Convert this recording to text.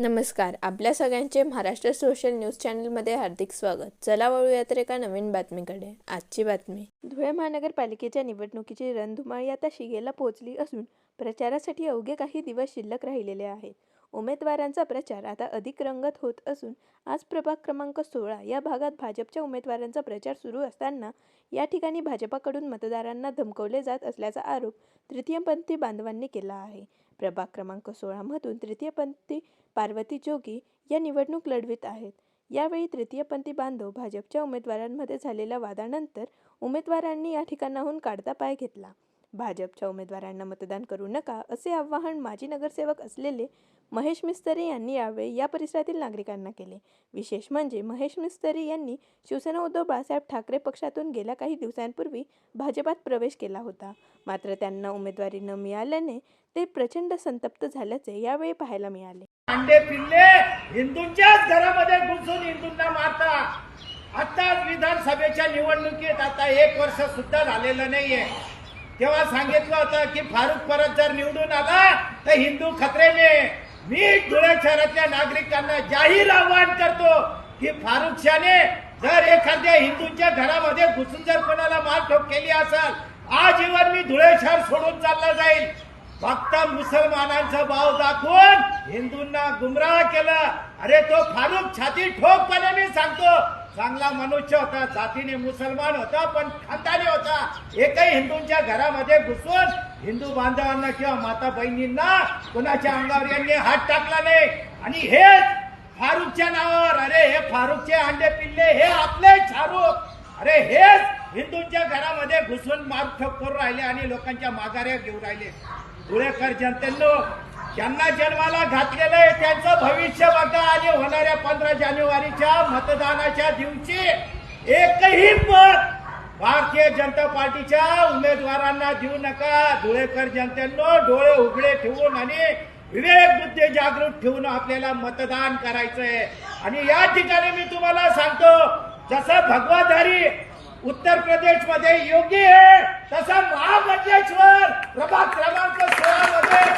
नमस्कार आपल्या सगळ्यांचे महाराष्ट्र सोशल न्यूज चॅनलमध्ये हार्दिक स्वागत. चला वळूया तर एका नवीन बातमीकडे. आजची बातमी. धुळे महानगरपालिकेच्या निवडणुकीची रणधुमाळी आता शिगेला पोहोचली असून प्रचारासाठी अवघे काही दिवस शिल्लक राहिलेले आहेत. उमेदवारांचा प्रचार आता अधिक रंगत होत असून आज प्रभाग क्रमांक सोळा या भागात भाजपच्या उमेदवारांचा प्रचार सुरू असताना या ठिकाणी भाजपाकडून मतदारांना धमकवले जात असल्याचा आरोप तृतीयपंथी बांधवांनी केला आहे. प्रभाग क्रमांक सोळामधून तृतीयपंथी पार्वती जोगी या निवडणूक लढवित आहेत. यावेळी तृतीयपंथी बांधव भाजपच्या उमेदवारांमध्ये झालेल्या वादानंतर उमेदवारांनी या ठिकाणाहून काढता पाय घेतला. भाजपच्या उमेदवारांना मतदान करू नका असे आवाहन माजी नगरसेवक असलेले महेश मिस्तरी यांनी यावेळी या परिसरातील नागरिकांना केले. विशेष म्हणजे महेश मिस्तरी यांनी शिवसेना उद्धव बाळासाहेब ठाकरे पक्षातून गेल्या काही दिवसांपूर्वी भाजपात प्रवेश केला होता. मात्र त्यांना उमेदवारी न मिळाल्याने ते प्रचंड संतप्त झाल्याचे यावेळी पाहायला मिळाले. अंडे पिल्ले हिंदूंच्याच घरामध्ये घुसून हिंदूंना मारता. आता विधानसभेच्या निवडणुकीत आता एक वर्ष सुद्धा झालेलं नाहीये. तेव्हा सांगितलं होतं की फारुख परत जर निवडून आला तर हिंदू खत्रेने मी धुळे शहरातल्या नागरिकांना जाहीर आवाहन करतो की फारुख शाने जर एखाद्या हिंदूंच्या घरामध्ये घुसून जर कोणाला मारठोक केली असेल आजीवन मी धुळे शहर सोडून चालला जाईल. फक्त मुसलमानांचा भाव दाखवून हिंदूंना गुमराह केलं. अरे तो फारुख छाती ठोकपणे मी सांगतो चांगला मनुष्य होता जातीने मुसलमान होता पण खानदानी होता. एकही हिंदूंच्या घरामध्ये घुसून हिंदू बांधवांना किंवा माता बहिणींना कुणाच्या अंगावर यांनी हात टाकला नाही. आणि हेच फारुखच्या नावावर. अरे हे फारुखचे अंडे पिल्ले हे आपले शाहरुख अरे हेच हिंदूंच्या घरामध्ये घुसून मारठोक करून राहिले आणि लोकांच्या माघाऱ्या घेऊन राहिले. धुळेकर जनतेनो. ज्यांना जन्माला घातलेलं आहे त्यांचं भविष्य बघा. आणि होणाऱ्या पंधरा जानेवारीच्या मतदानाच्या दिवशी एकही मत भारतीय जनता पार्टीच्या उमेदवारांना देऊ नका. धुळेकर जनतेनं डोळे उघडे ठेवून आणि विवेक बुद्धी जागृत ठेवून आपल्याला मतदान करायचंय. आणि या ठिकाणी मी तुम्हाला सांगतो जसं भगवाधारी उत्तर प्रदेशमध्ये योगी आहे तसं महाबळेश्वर प्रभाग क्रमांक सोळा मध्ये